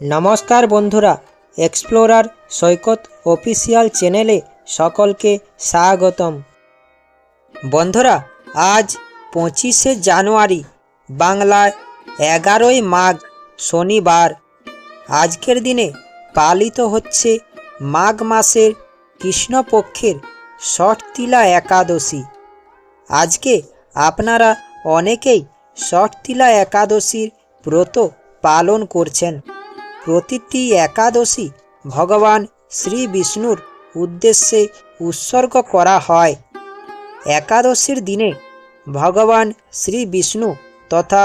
নমস্কার বন্ধুরা এক্সপ্লোরার সৈকত অফিসিয়াল চ্যানেলে সকলকে স্বাগতম। বন্ধুরা, আজ পঁচিশে জানুয়ারি বাংলায় এগারোই মাঘ, শনিবার। আজকের দিনে পালিত হচ্ছে মাঘ মাসের কৃষ্ণপক্ষের ষটতিলা একাদশী। আজকে আপনারা অনেকেই ষটতিলা একাদশীর ব্রত পালন করছেন। প্রতিটি একাদশী ভগবান শ্রী বিষ্ণুর উদ্দেশ্যে উৎসর্গ করা হয়। একাদশীর দিনে ভগবান শ্রী বিষ্ণু তথা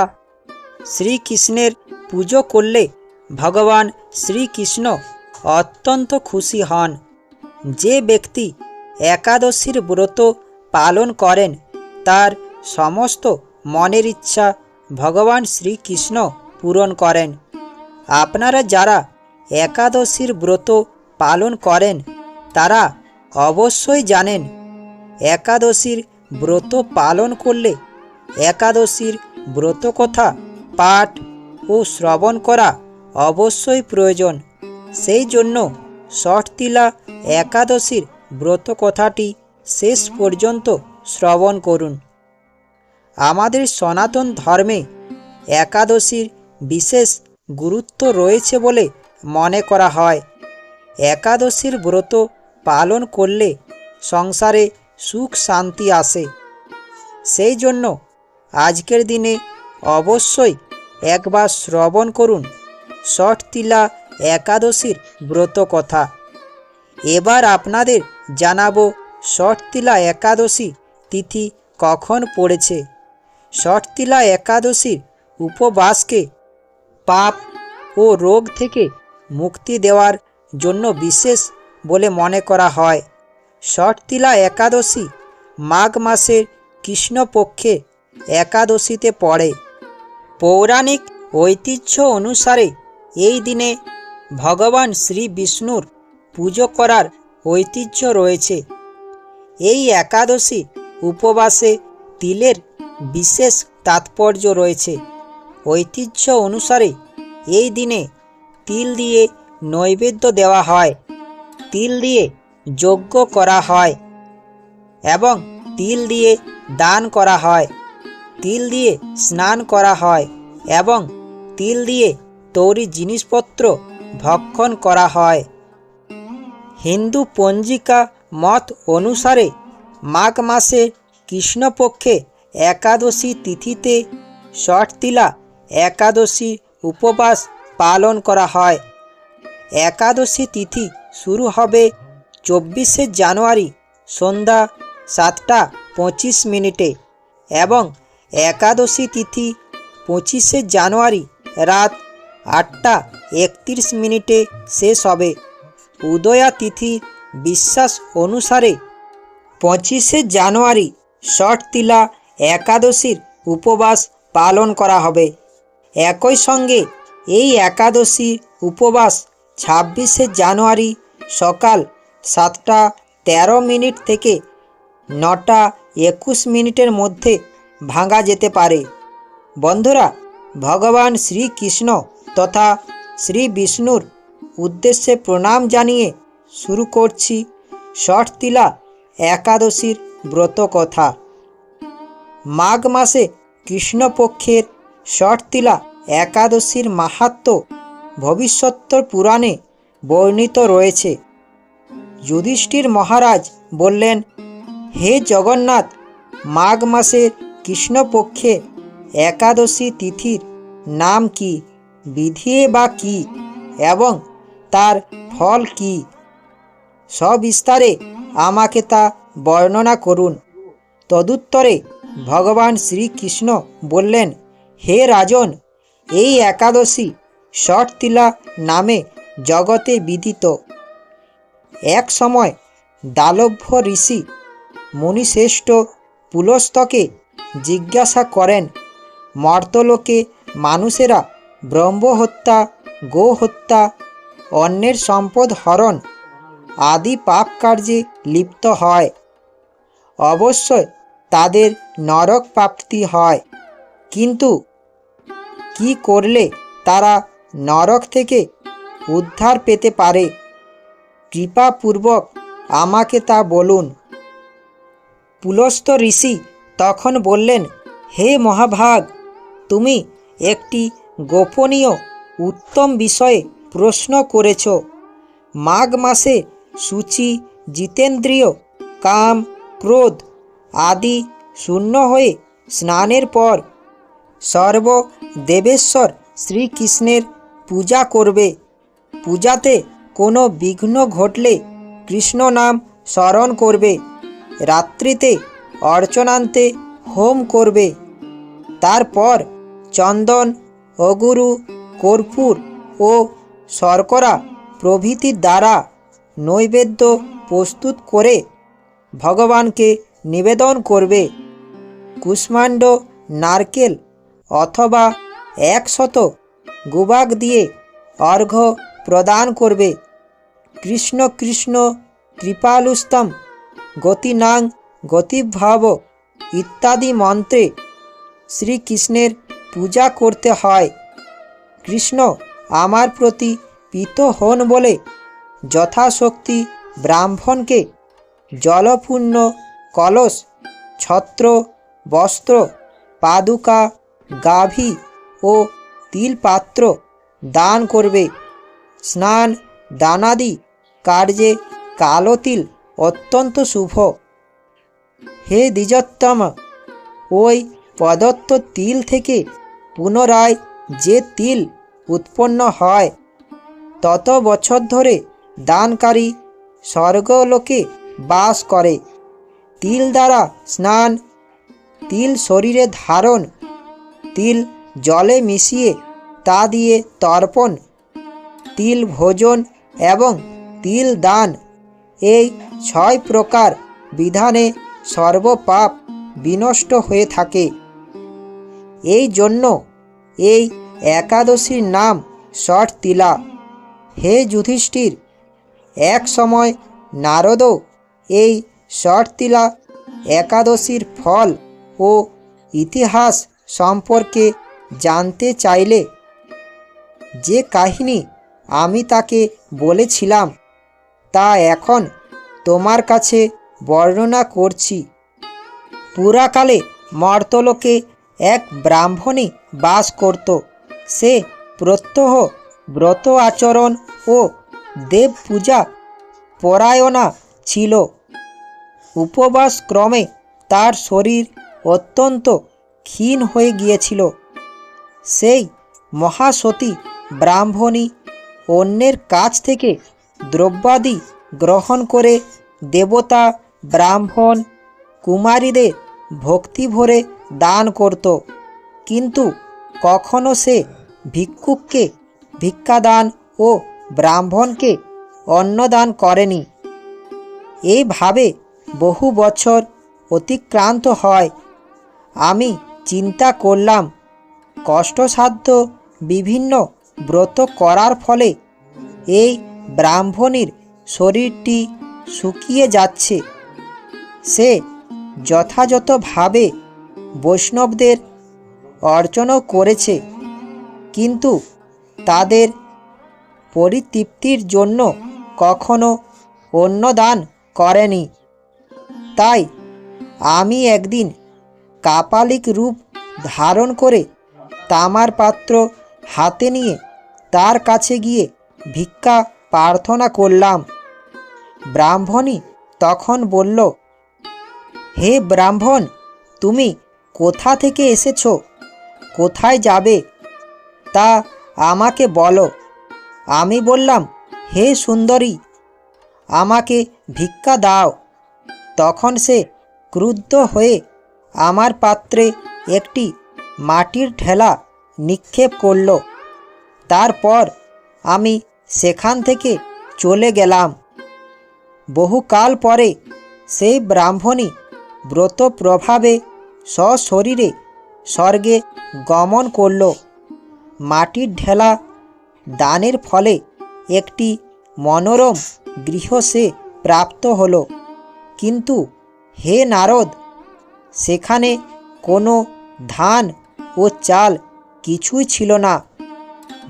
শ্রীকৃষ্ণের পুজো করলে ভগবান শ্রীকৃষ্ণ অত্যন্ত খুশি হন। যে ব্যক্তি একাদশীর ব্রত পালন করেন, তার সমস্ত মনের ইচ্ছা ভগবান শ্রীকৃষ্ণ পূরণ করেন। আপনারা যারা একাদশীর ব্রত পালন করেন, তারা অবশ্যই জানেন, একাদশীর ব্রত পালন করলে একাদশীর ব্রত কথা পাঠ ও শ্রবণ করা অবশ্যই প্রয়োজন। সেই জন্য ষটতিলা একাদশীর ব্রত কথাটি শেষ পর্যন্ত শ্রবণ করুন। আমাদের সনাতন ধর্মে একাদশীর বিশেষ গুরুত্ব রয়েছে বলে মনে করা হয়। একাদশীর ব্রত পালন করলে সংসারে সুখ শান্তি আসে। সেই জন্য আজকের দিনে অবশ্যই একবার শ্রবণ করুন ষট তিলা একাদশীর ব্রত কথা। এবার আপনাদের জানাব ষটতিলা একাদশী তিথি কখন পড়েছে। ষটতিলা একাদশীর উপবাসকে পাপ ও রোগ থেকে মুক্তি দেওয়ার জন্য বিশেষ বলে মনে করা হয়। ষটতিলা একাদশী মাঘ মাসের কৃষ্ণপক্ষে একাদশীতে পড়ে। পৌরাণিক ঐতিহ্য অনুসারে এই দিনে ভগবান শ্রী বিষ্ণুর পুজো করার ঐতিহ্য রয়েছে। এই একাদশী উপবাসে তিলের বিশেষ তাৎপর্য রয়েছে। ঐতিহ্য অনুসারে এই দিনে তিল দিয়ে নৈবেদ্য দেওয়া হয়। তিল দিয়ে যজ্ঞ করা হয় এবং তিল দিয়ে দান করা হয়। তিল দিয়ে স্নান করা হয় এবং তিল দিয়ে তৈরি জিনিসপত্র ভক্ষণ করা হয়। হিন্দু পঞ্জিকা মত অনুসারে মাঘ মাসে কৃষ্ণপক্ষে একাদশী তিথিতে ষটতিলা একাদশী উপবাস পালন করা হয়। একাদশী তিথি শুরু হবে চব্বিশে জানুয়ারি সন্ধ্যা সাতটা পঁচিশ মিনিটে এবং একাদশী তিথি পঁচিশে জানুয়ারি রাত আটটা একত্রিশ মিনিটে শেষ হবে। উদয়া তিথি বিশ্বাস অনুসারে পঁচিশে জানুয়ারি ষট তিলা একাদশীর উপবাস পালন করা হবে। একই সঙ্গে এই একাদশী উপবাস ছাব্বিশে জানুয়ারি সকাল সাতটা তেরো মিনিট থেকে নটা একুশ মিনিটের মধ্যে ভাঙা যেতে পারে। বন্ধুরা, ভগবান শ্রীকৃষ্ণ তথা শ্রী বিষ্ণুর উদ্দেশ্যে প্রণাম জানিয়ে শুরু করছি ষটতিলা একাদশীর ব্রত কথা মাঘ মাসে কৃষ্ণপক্ষের ষটতিলা একাদশীর মাহাত্ম ভবিষ্যত্তর পুরাণে বর্ণিত রয়েছে। যুধিষ্ঠির মহারাজ বললেন, হে জগন্নাথ, মাঘ মাসের কৃষ্ণপক্ষে একাদশী তিথির নাম কি, বিধি বা কি, এবং তার ফল কি? সবিস্তারে আমাকে তা বর্ণনা করুন। তদুত্তরে ভগবান শ্রীকৃষ্ণ বললেন হে রাজন, এই একাদশী শটতিলা নামে জগতে বিদিত। এক সময় দালভ্য ঋষি মুনিশ্রেষ্ঠ পুলস্তকে জিজ্ঞাসা করেন, মর্তলোকে মানুষেরা ব্রহ্ম হত্যা গো হত্যা অন্যের সম্পদ হরণ আদি পাপ কার্যে লিপ্ত হয়। অবশ্যই তাদের নরক প্রাপ্তি হয়। কিন্তু কি করলে তারা নরক থেকে উদ্ধার পেতে পারে? কৃপাপূর্বক আমাকে তা বলুন। পুলস্ত ঋষি তখন বললেন, হে মহাভাগ, তুমি একটি গোপনীয় উত্তম বিষয়ে প্রশ্ন করেছ। মাঘ মাসে সূচি, জিতেন্দ্রিয়, কাম, ক্রোধ আদি শূন্য হয়ে স্নানের পর সর্ব দেবেশ্বর শ্রীকৃষ্ণের পূজা করবে। পূজাতে কোনো বিঘ্ন ঘটলে কৃষ্ণ নাম স্মরণ করবে। রাত্রিতে অর্চনান্তে হোম করবে। তারপর চন্দন, অগুরু, কর্পূর ও শর্করা প্রভৃতির দ্বারা নৈবেদ্য প্রস্তুত করে ভগবানকে নিবেদন করবে। কুষ্মাণ্ড নারকেল অথবা একশত গুবাক দিয়ে অর্ঘ্য প্রদান করবে। কৃষ্ণ কৃষ্ণ কৃপালুস্তম গতিনাং গতিভাব ইত্যাদি মন্ত্রে শ্রীকৃষ্ণের পূজা করতে হয়। কৃষ্ণ আমার প্রতি পিত হন বলে যথাশক্তি ব্রাহ্মণকে জলপূর্ণ কলস, ছত্র, বস্ত্র, পাদুকা গাভী ও তিলপাত্র দান করবে। স্নান, দানাদি কার্যে কালো তিল অত্যন্ত শুভ। হে দ্বিজোত্তম, ওই প্রদত্ত তিল থেকে পুনরায় যে তিল উৎপন্ন হয়, তত বছর ধরে দানকারী স্বর্গলোকে বাস করে। তিল দ্বারা স্নান, তিল শরীরে ধারণ তিল জলে মিশিয়ে তা দিয়ে তর্পণ, তিল ভোজন এবং তিল দান। এই ছয় প্রকার বিধানে সর্বপাপ বিনষ্ট হয়ে থাকে। এই জন্য এই একাদশীর নাম ষট তিলা হে যুধিষ্ঠির, এক সময় নারদও এই ষট তিলা একাদশীর ফল ও ইতিহাস সম্পর্কে জানতে চাইলে যে কাহিনী আমি তাকে বলেছিলাম, তা এখন তোমার কাছে বর্ণনা করছি। পুরাকালে মর্তলোকে এক ব্রাহ্মণী বাস করত। সে প্রত্যহ ব্রত আচরণ ও দেব পূজা পরায়ণা ছিল। উপবাস ক্রমে তার শরীর অত্যন্ত ক্ষীণ হয়ে গিয়েছিল। সেই মহাসতী ব্রাহ্মণী অন্যের কাছ থেকে দ্রব্যাদি গ্রহণ করে দেবতা, ব্রাহ্মণ, কুমারীদের ভক্তি ভরে দান করত। কিন্তু কখনো সে ভিক্ষুককে ভিক্ষাদান ও ব্রাহ্মণকে অন্নদান করেনি। এইভাবে বহু বছর অতিক্রান্ত হয়। আমি চিন্তা করলাম। কষ্টসাধ্য বিভিন্ন ব্রত করার ফলে এই ব্রাহ্মণীর শরীরটি শুকিয়ে যাচ্ছে। সে যথাযথভাবে বৈষ্ণবদের অর্চনও করেছে, কিন্তু তাদের পরিতৃপ্তির জন্য কখনো অন্নদান করেনি। তাই আমি একদিন কাপালিক রূপ ধারণ করে তামার পাত্র হাতে নিয়ে তার কাছে গিয়ে ভিক্ষা প্রার্থনা করলাম। ব্রাহ্মণী তখন বলল, হে ব্রাহ্মণ, তুমি কোথা থেকে এসেছ? কোথায় যাবে? তা আমাকে বলো। আমি বললাম, হে সুন্দরী, আমাকে ভিক্ষা দাও। তখন সে ক্রুদ্ধ হয়ে আমার পাত্রে একটি মাটির ঠেলা নিক্ষেপ করল। তারপর আমি সেখান থেকে চলে গেলাম। বহুকাল পরে সেই ব্রাহ্মণী ব্রত প্রভাবে সশরীরে স্বর্গে গমন করল। মাটির ঢেলা দানের ফলে একটি মনোরম গৃহ সে প্রাপ্ত হল। কিন্তু হে নারদ সেখানে কোনো ধান ও চাল কিছুই ছিল না।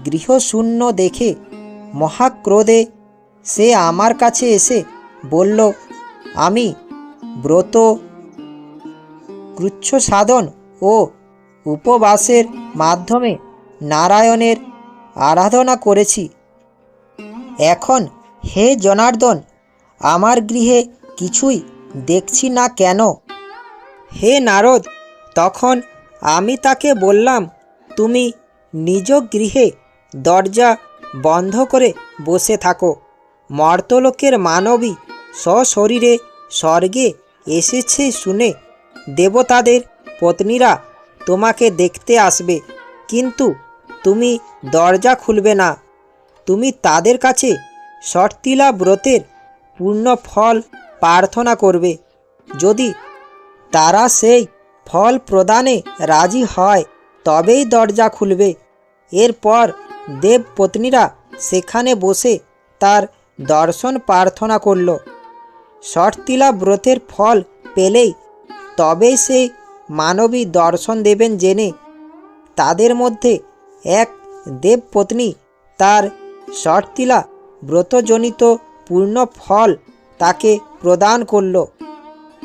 গৃহশূন্য দেখে মহাক্রোধে সে আমার কাছে এসে বলল, আমি ব্রত কৃচ্ছ সাধন ও উপবাসের মাধ্যমে নারায়ণের আরাধনা করেছি। এখন হে জনার্দন, আমার গৃহে কিছুই দেখছি না কেন? হে নারদ, তখন আমি তাকে বললাম, তুমি নিজ গৃহে দরজা বন্ধ করে বসে থাকো। মর্তলোকের মানবী সশরীরে স্বর্গে এসেছে শুনে দেবতাদের পত্নীরা তোমাকে দেখতে আসবে, কিন্তু তুমি দরজা খুলবে না। তুমি তাদের কাছে শর্তিলা ব্রতের পূর্ণ ফল প্রার্থনা করবে। যদি তারা সেই ফল প্রদানে রাজি হয়, তবেই দরজা খুলবে। এরপর দেবপত্নীরা সেখানে বসে তার দর্শন প্রার্থনা করল। শর্তিলা ব্রতের ফল পেলেই তবেই সেই মানবী দর্শন দেবেন জেনে তাদের মধ্যে এক দেবপত্নী তার শর্তিলা ব্রতজনিত পূর্ণ ফল তাকে প্রদান করল।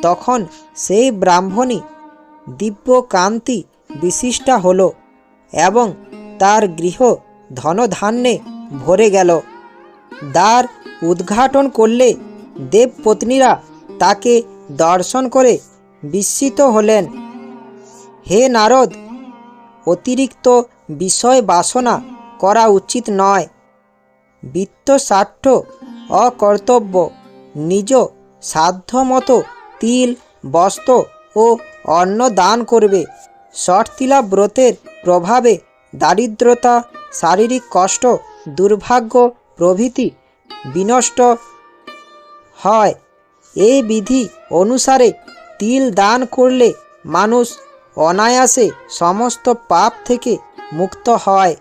তখন সেই ব্রাহ্মণী দিব্য কান্তি বিশিষ্টা হল এবং তার গৃহ ধনধান্যে ভরে গেল। দ্বার উদ্ঘাটন করলে দেবপত্নীরা তাকে দর্শন করে বিস্মিত হলেন। হে নারদ, অতিরিক্ত বিষয় বাসনা করা উচিত নয়। বিত্ত স্বার্থ অকর্তব্য নিজ সাধ্যমতো তিল, বস্ত্র ও অন্ন দান করবে। শর্তিলা ব্রতের প্রভাবে দারিদ্রতা, শারীরিক কষ্ট, দুর্ভাগ্য প্রভৃতি বিনষ্ট হয়। এই বিধি অনুসারে তিল দান করলে মানুষ অনায়াসে সমস্ত পাপ থেকে মুক্ত হয়।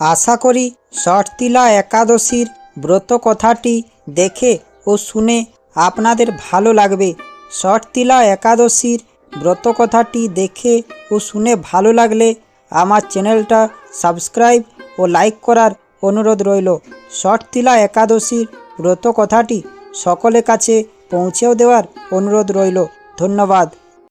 আশা করি শর্তিলা একাদশীর ব্রত কথাটি দেখে ও শুনে আপনাদের ভালো লাগবে। শর্তিলা একাদশীর ব্রত কথাটি দেখে ও শুনে ভালো লাগলে আমার চ্যানেলটা সাবস্ক্রাইব ও লাইক করার অনুরোধ রইল। শর্তিলা একাদশীর ব্রত কথাটি সকলের কাছে পৌঁছেও দেওয়ার অনুরোধ রইল। ধন্যবাদ।